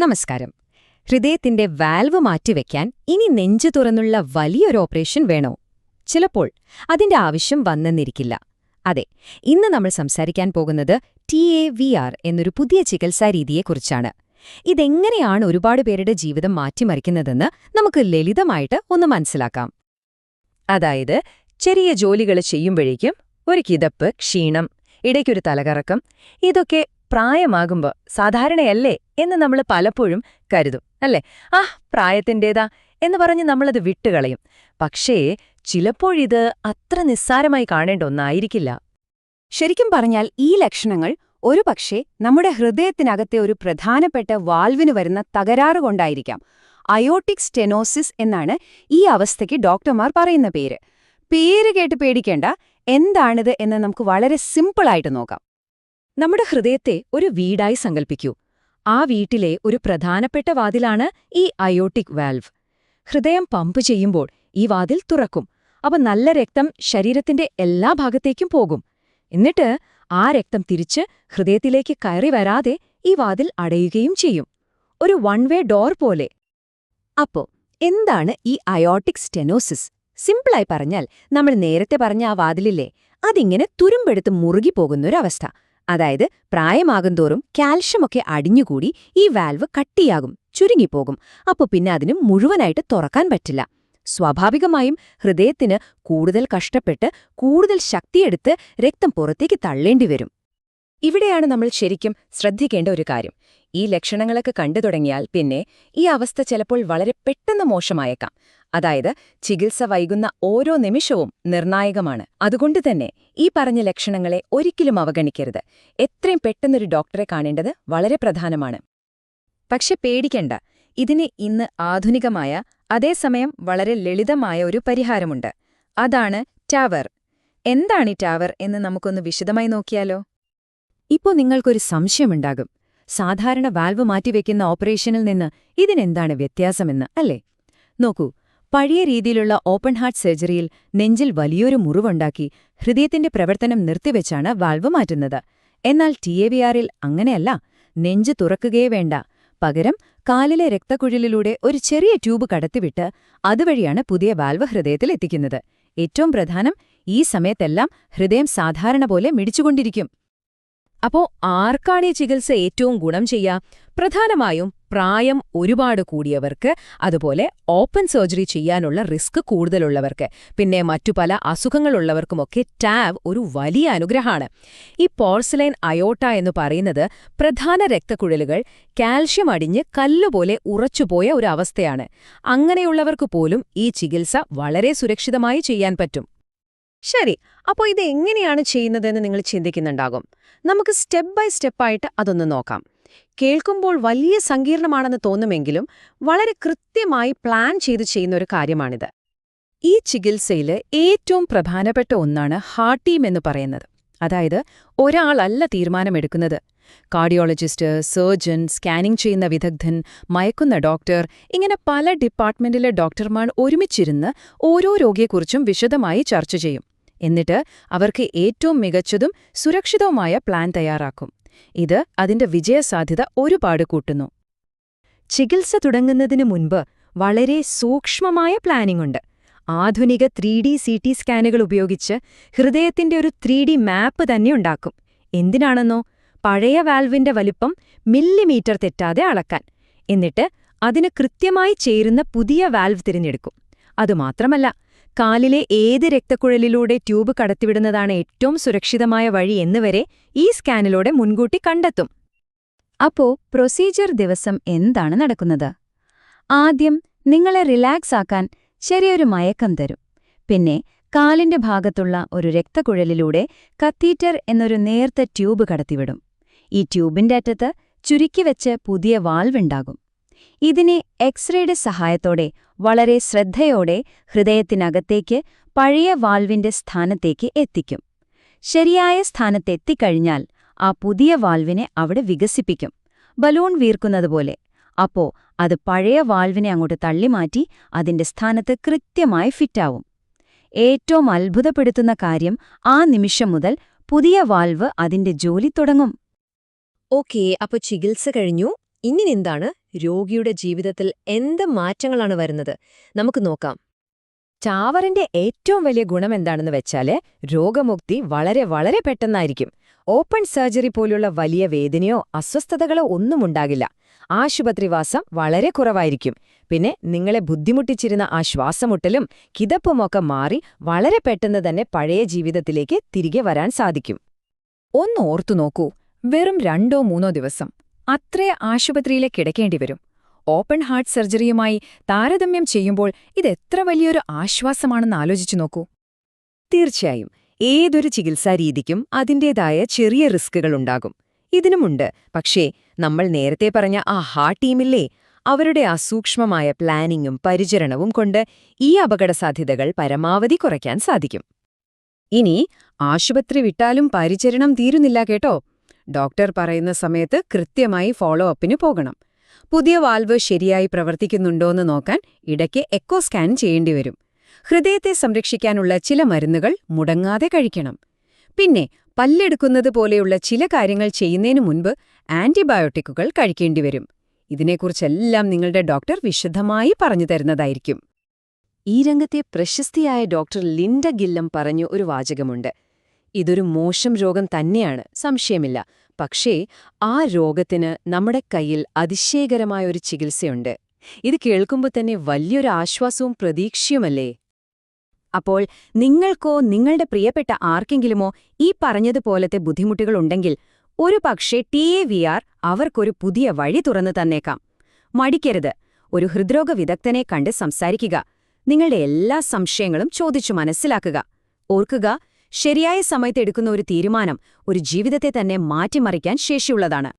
നമസ്കാരം. ഹൃദയത്തിന്റെ വാൽവ് മാറ്റിവെക്കാൻ ഇനി നെഞ്ചു തുറന്നുള്ള വലിയൊരു ഓപ്പറേഷൻ വേണോ? ചിലപ്പോൾ അതിന്റെ ആവശ്യം വന്നെന്നിരിക്കില്ല. അതെ ഇന്ന് നമ്മൾ സംസാരിക്കാൻ പോകുന്നത് ടി എ വി ആർ എന്നൊരു പുതിയ ചികിത്സാ രീതിയെക്കുറിച്ചാണ്. ഇതെങ്ങനെയാണ് ഒരുപാട് പേരുടെ ജീവിതം മാറ്റിമറിക്കുന്നതെന്ന് നമുക്ക് ലളിതമായിട്ട് ഒന്ന് മനസ്സിലാക്കാം. അതായത് ചെറിയ ജോലികൾ ചെയ്യുമ്പോഴേക്കും ഒരു കിതപ്പ് ക്ഷീണം ഇടയ്ക്കൊരു തലകറക്കം ഇതൊക്കെ പ്രായമാകുമ്പോൾ സാധാരണയല്ലേ എന്ന് നമ്മൾ പലപ്പോഴും കരുതും അല്ലേ? ആ പ്രായത്തിന്റേതാ എന്ന് പറഞ്ഞ് നമ്മളത് വിട്ടുകളയും. പക്ഷേ ചിലപ്പോഴിത് അത്ര നിസ്സാരമായി കാണേണ്ട ഒന്നായിരിക്കില്ല. ശരിക്കും പറഞ്ഞാൽ ഈ ലക്ഷണങ്ങൾ ഒരുപക്ഷെ നമ്മുടെ ഹൃദയത്തിനകത്തെ ഒരു പ്രധാനപ്പെട്ട വാൽവിന് വരുന്ന തകരാറ് കൊണ്ടായിരിക്കാം. അയോട്ടിക് സ്റ്റെനോസിസ് എന്നാണ് ഈ അവസ്ഥയ്ക്ക് ഡോക്ടർമാർ പറയുന്ന പേര്. പേര് കേട്ട് പേടിക്കേണ്ട എന്താണിത് എന്ന് നമുക്ക് വളരെ സിമ്പിളായിട്ട് നോക്കാം. നമ്മുടെ ഹൃദയത്തെ ഒരു വീടായി സങ്കൽപ്പിക്കൂ. ആ വീട്ടിലെ ഒരു പ്രധാനപ്പെട്ട വാതിലാണ് ഈ അയോട്ടിക് വാൽവ്. ഹൃദയം പമ്പ് ചെയ്യുമ്പോൾ ഈ വാതിൽ തുറക്കും. അപ്പൊ നല്ല രക്തം ശരീരത്തിന്റെ എല്ലാ ഭാഗത്തേക്കും പോകും. എന്നിട്ട് ആ രക്തം തിരിച്ച് ഹൃദയത്തിലേക്ക് കയറി വരാതെ ഈ വാതിൽ അടയുകയും ചെയ്യും. ഒരു വൺ വേ ഡോർ പോലെ. അപ്പോ എന്താണ് ഈ അയോട്ടിക് സ്റ്റെനോസിസ്? സിംപിളായി പറഞ്ഞാൽ നമ്മൾ നേരത്തെ പറഞ്ഞ ആ വാതിലില്ലേ? അതിങ്ങനെ തുരുമ്പെടുത്ത് മുറുകിപ്പോകുന്നൊരവസ്ഥ അതായത് പ്രായമാകുന്തോറും കാൽഷ്യമൊക്കെ അടിഞ്ഞുകൂടി ഈ വാൽവ് കട്ടിയാകും ചുരുങ്ങിപ്പോകും. അപ്പോൾ പിന്നെ അതിന് മുഴുവനായിട്ട് തുറക്കാൻ പറ്റില്ല. സ്വാഭാവികമായും ഹൃദയത്തിന് കൂടുതൽ കഷ്ടപ്പെട്ട് കൂടുതൽ ശക്തിയെടുത്ത് രക്തം പുറത്തേക്ക് തള്ളേണ്ടി വരും ഇവിടെയാണ് നമ്മൾ ശരിക്കും ശ്രദ്ധിക്കേണ്ട ഒരു കാര്യം. ഈ ലക്ഷണങ്ങളൊക്കെ കണ്ടു തുടങ്ങിയാൽ പിന്നെ ഈ അവസ്ഥ ചിലപ്പോൾ വളരെ പെട്ടെന്ന് മോശമായേക്കാം. അതായത് ചികിത്സ വൈകുന്ന ഓരോ നിമിഷവും നിർണായകമാണ്. അതുകൊണ്ട് തന്നെ ഈ പറഞ്ഞ ലക്ഷണങ്ങളെ ഒരിക്കലും അവഗണിക്കരുത്. എത്രയും പെട്ടെന്നൊരു ഡോക്ടറെ കാണേണ്ടത് വളരെ പ്രധാനമാണ്. പക്ഷെ പേടിക്കണ്ട. ഇതിന് ഇന്ന് ആധുനികമായ അതേസമയം വളരെ ലളിതമായ ഒരു പരിഹാരമുണ്ട്. അതാണ് ടാവർ. എന്താണ് ഈ ടാവർ എന്ന് നമുക്കൊന്ന് വിശദമായി നോക്കിയാലോ? ഇപ്പോ നിങ്ങൾക്കൊരു സംശയമുണ്ടാകും. സാധാരണ വാൽവ് മാറ്റിവെക്കുന്ന ഓപ്പറേഷനിൽ നിന്ന് ഇതിനെന്താണ് വ്യത്യാസമെന്ന് അല്ലേ? നോക്കൂ പഴയ രീതിയിലുള്ള ഓപ്പൺ ഹാർട്ട് സർജറിയിൽ നെഞ്ചിൽ വലിയൊരു മുറിവുണ്ടാക്കി ഹൃദയത്തിന്റെ പ്രവർത്തനം നിർത്തിവെച്ചാണ് വാൽവ് മാറ്റുന്നത്. എന്നാൽ ടി എ അങ്ങനെയല്ല. നെഞ്ച് തുറക്കുകയേ വേണ്ട. പകരം കാലിലെ രക്തക്കുഴലിലൂടെ ഒരു ചെറിയ ട്യൂബ് കടത്തിവിട്ട് അതുവഴിയാണ് പുതിയ വാൽവ് ഹൃദയത്തിൽ എത്തിക്കുന്നത്. ഏറ്റവും പ്രധാനം ഈ സമയത്തെല്ലാം ഹൃദയം സാധാരണ പോലെ മിടിച്ചുകൊണ്ടിരിക്കും. അപ്പോ ആർക്കാണ് ഈ ചികിത്സ ഏറ്റവും ഗുണം ചെയ്യുക പ്രധാനമായും പ്രായം ഒരുപാട് കൂടിയവർക്ക് അതുപോലെ ഓപ്പൺ സർജറി ചെയ്യാനുള്ള റിസ്ക് കൂടുതലുള്ളവർക്ക് പിന്നെ മറ്റു പല അസുഖങ്ങളുള്ളവർക്കുമൊക്കെ ടാവ് ഒരു വലിയ അനുഗ്രഹമാണ് ഈ പോർസലൈൻ അയോട്ട എന്ന് പറയുന്നത് പ്രധാന രക്തക്കുഴലുകൾ കാൽഷ്യം അടിഞ്ഞ് കല്ലുപോലെ ഉറച്ചുപോയ ഒരു അവസ്ഥയാണ്. അങ്ങനെയുള്ളവർക്ക് പോലും ഈ ചികിത്സ വളരെ സുരക്ഷിതമായി ചെയ്യാൻ പറ്റും. ശരി അപ്പോൾ ഇത് എങ്ങനെയാണ് ചെയ്യുന്നതെന്ന് നിങ്ങൾ ചിന്തിക്കുന്നുണ്ടാകും. നമുക്ക് സ്റ്റെപ്പ് ബൈ സ്റ്റെപ്പായിട്ട് അതൊന്ന് നോക്കാം. കേൾക്കുമ്പോൾ വലിയ സങ്കീർണമാണെന്ന് തോന്നുമെങ്കിലും വളരെ കൃത്യമായി പ്ലാൻ ചെയ്ത് ചെയ്യുന്ന ഒരു കാര്യമാണിത്. ഈ ചികിത്സയിൽ ഏറ്റവും പ്രധാനപ്പെട്ട ഒന്നാണ് ഹാർട്ട് ടീം എന്ന് പറയുന്നത്. അതായത് ഒരാളല്ല തീരുമാനമെടുക്കുന്നത്. കാർഡിയോളജിസ്റ്റ് സർജൻ സ്കാനിംഗ് ചെയ്യുന്ന വിദഗ്ധൻ മയക്കുന്ന ഡോക്ടർ ഇങ്ങനെ പല ഡിപ്പാർട്ട്മെന്റിലെ ഡോക്ടർമാർ ഒരുമിച്ചിരുന്ന് ഓരോ രോഗിയെക്കുറിച്ചും വിശദമായി ചർച്ച ചെയ്യും. എന്നിട്ട് അവർക്ക് ഏറ്റവും മികച്ചതും സുരക്ഷിതവുമായ പ്ലാൻ തയ്യാറാക്കും. ഇത് അതിന്റെ വിജയസാധ്യത ഒരുപാട് കൂട്ടുന്നു. ചികിത്സ തുടങ്ങുന്നതിനു മുൻപ് വളരെ സൂക്ഷ്മമായ പ്ലാനിംഗ് ഉണ്ട്. ആധുനിക ത്രീ ഡി സി ടി സ്കാനുകൾ ഉപയോഗിച്ച് ഹൃദയത്തിന്റെ ഒരു ത്രീ ഡി മാപ്പ് തന്നെ ഉണ്ടാക്കും. എന്തിനാണെന്നോ? പഴയ വാൽവിന്റെ വലിപ്പം മില്ലിമീറ്റർ തെറ്റാതെ അളക്കാൻ. എന്നിട്ട് അതിന് കൃത്യമായി ചേരുന്ന പുതിയ വാൽവ് തിരഞ്ഞെടുക്കും. അതുമാത്രമല്ല കാലിലെ ഏത് രക്തക്കുഴലിലൂടെ ട്യൂബ് കടത്തിവിടുന്നതാണ് ഏറ്റവും സുരക്ഷിതമായ വഴി എന്നുവരെ ഈ സ്കാനിലൂടെ മുൻകൂട്ടി കണ്ടെത്തും. അപ്പോ പ്രൊസീജിയർ ദിവസം എന്താണ് നടക്കുന്നത്? ആദ്യം നിങ്ങളെ റിലാക്സ് ആക്കാൻ ചെറിയൊരു മയക്കം തരും. പിന്നെ കാലിന്റെ ഭാഗത്തുള്ള ഒരു രക്തക്കുഴലിലൂടെ കത്തീറ്റർ എന്നൊരു നേർത്ത ട്യൂബ് കടത്തിവിടും. ഈ ട്യൂബിന്റെ അറ്റത്ത് ചുരുക്കിവെച്ച് പുതിയ വാൽവുണ്ടാകും ഇതിനെ എക്സ്റേയുടെ സഹായത്തോടെ വളരെ ശ്രദ്ധയോടെ ഹൃദയത്തിനകത്തേക്ക് പഴയ വാൽവിന്റെ സ്ഥാനത്തേക്ക് എത്തിക്കും. ശരിയായ സ്ഥാനത്തെത്തിക്കഴിഞ്ഞാൽ ആ പുതിയ വാൽവിനെ അവിടെ വികസിപ്പിക്കും. ബലൂൺ വീർക്കുന്നതുപോലെ. അപ്പോ അത് പഴയ വാൽവിനെ അങ്ങോട്ട് തള്ളിമാറ്റി അതിന്റെ സ്ഥാനത്ത് കൃത്യമായി ഫിറ്റാവും. ഏറ്റവും അത്ഭുതപ്പെടുത്തുന്ന കാര്യം ആ നിമിഷം മുതൽ പുതിയ വാൽവ് അതിന്റെ ജോലി തുടങ്ങും. ഓക്കേ അപ്പൊ ചികിത്സ കഴിഞ്ഞു. ഇനി എന്താണ് രോഗിയുടെ ജീവിതത്തിൽ എന്ത് മാറ്റങ്ങളാണ് വരുന്നത്? നമുക്ക് നോക്കാം. ചാവറിന്റെ ഏറ്റവും വലിയ ഗുണം എന്താണെന്ന് വെച്ചാൽ രോഗമുക്തി വളരെ വളരെ പെട്ടെന്നായിരിക്കും. ഓപ്പൺ സർജറി പോലുള്ള വലിയ വേദനയോ അസ്വസ്ഥതകളോ ഒന്നും ഉണ്ടാകില്ല ആശുപത്രിവാസം വളരെ കുറവായിരിക്കും. പിന്നെ നിങ്ങളെ ബുദ്ധിമുട്ടിച്ചിരുന്ന ആ ശ്വാസമുട്ടലും കിതപ്പുമൊക്കെ മാറി വളരെ പെട്ടെന്ന് തന്നെ പഴയ ജീവിതത്തിലേക്ക് തിരികെ വരാൻ സാധിക്കും. ഒന്ന് ഓർത്തു നോക്കൂ. വെറും രണ്ടോ മൂന്നോ ദിവസം. അത്രേ ആശുപത്രിയിലെ കിടക്കേണ്ടി വരും ഓപ്പൺ ഹാർട്ട് സർജറിയുമായി താരതമ്യം ചെയ്യുമ്പോൾ ഇതെത്ര വലിയൊരു ആശ്വാസമാണെന്ന് ആലോചിച്ചു നോക്കൂ. തീർച്ചയായും ഏതൊരു ചികിത്സാരീതിക്കും അതിന്റേതായ ചെറിയ റിസ്കുകളുണ്ടാകും ഇതിനുമുണ്ട്. പക്ഷേ നമ്മൾ നേരത്തെ പറഞ്ഞ ആ ഹാർട്ട് ടീമില്ലേ അവരുടെ അസൂക്ഷ്മമായ പ്ലാനിങ്ങും പരിചരണവും കൊണ്ട് ഈ അപകടസാധ്യതകൾ പരമാവധി കുറയ്ക്കാൻ സാധിക്കും. ഇനി ആശുപത്രി വിട്ടാലും പരിചരണം തീരുന്നില്ല കേട്ടോ. ഡോക്ടർ പറയുന്ന സമയത്ത് കൃത്യമായി ഫോളോ അപ്പിന് പോകണം. പുതിയ വാൽവ് ശരിയായി പ്രവർത്തിക്കുന്നുണ്ടോയെന്ന് നോക്കാൻ ഇടയ്ക്ക് എക്കോ സ്കാൻ ചെയ്യേണ്ടി വരും. ഹൃദയത്തെ സംരക്ഷിക്കാനുള്ള ചില മരുന്നുകൾ മുടങ്ങാതെ കഴിക്കണം. പിന്നെ പല്ലെടുക്കുന്നത് പോലെയുള്ള ചില കാര്യങ്ങൾ ചെയ്യുന്നതിനു മുൻപ് ആന്റിബയോട്ടിക്കുകൾ കഴിക്കേണ്ടിവരും ഇതിനെക്കുറിച്ചെല്ലാം നിങ്ങളുടെ ഡോക്ടർ വിശദമായി പറഞ്ഞു തരുന്നതായിരിക്കും. ഈ രംഗത്തെ പ്രശസ്തിയായ ഡോക്ടർ ലിൻഡ ഗില്ലം പറഞ്ഞു ഒരു വാചകമുണ്ട്. ഇതൊരു മോശം രോഗം തന്നെയാണ് സംശയമില്ല. പക്ഷേ ആ രോഗത്തിന് നമ്മുടെ കയ്യിൽ അതിശയകരമായ ഒരു ചികിത്സയുണ്ട്. ഇത് കേൾക്കുമ്പോൾ തന്നെ വലിയൊരു ആശ്വാസവും പ്രതീക്ഷയുമല്ലേ? അപ്പോൾ നിങ്ങൾക്കോ നിങ്ങളുടെ പ്രിയപ്പെട്ട ആർക്കെങ്കിലുമോ ഈ പറഞ്ഞതുപോലത്തെ ബുദ്ധിമുട്ടുകളുണ്ടെങ്കിൽ ഒരു പക്ഷേ ടി എ വി ആർ അവർക്കൊരു പുതിയ വഴി തുറന്നു തന്നേക്കാം. മടിക്കരുത്. ഒരു ഹൃദ്രോഗ വിദഗ്ധനെ കണ്ട് സംസാരിക്കുക. നിങ്ങളുടെ എല്ലാ സംശയങ്ങളും ചോദിച്ചു മനസ്സിലാക്കുക. ഓർക്കുക ശരിയായ സമയത്ത് എടുക്കുന്ന ഒരു തീരുമാനം ഒരു ജീവിതത്തെ തന്നെ മാറ്റിമറിക്കാൻ ശേഷിയുള്ളതാണ്.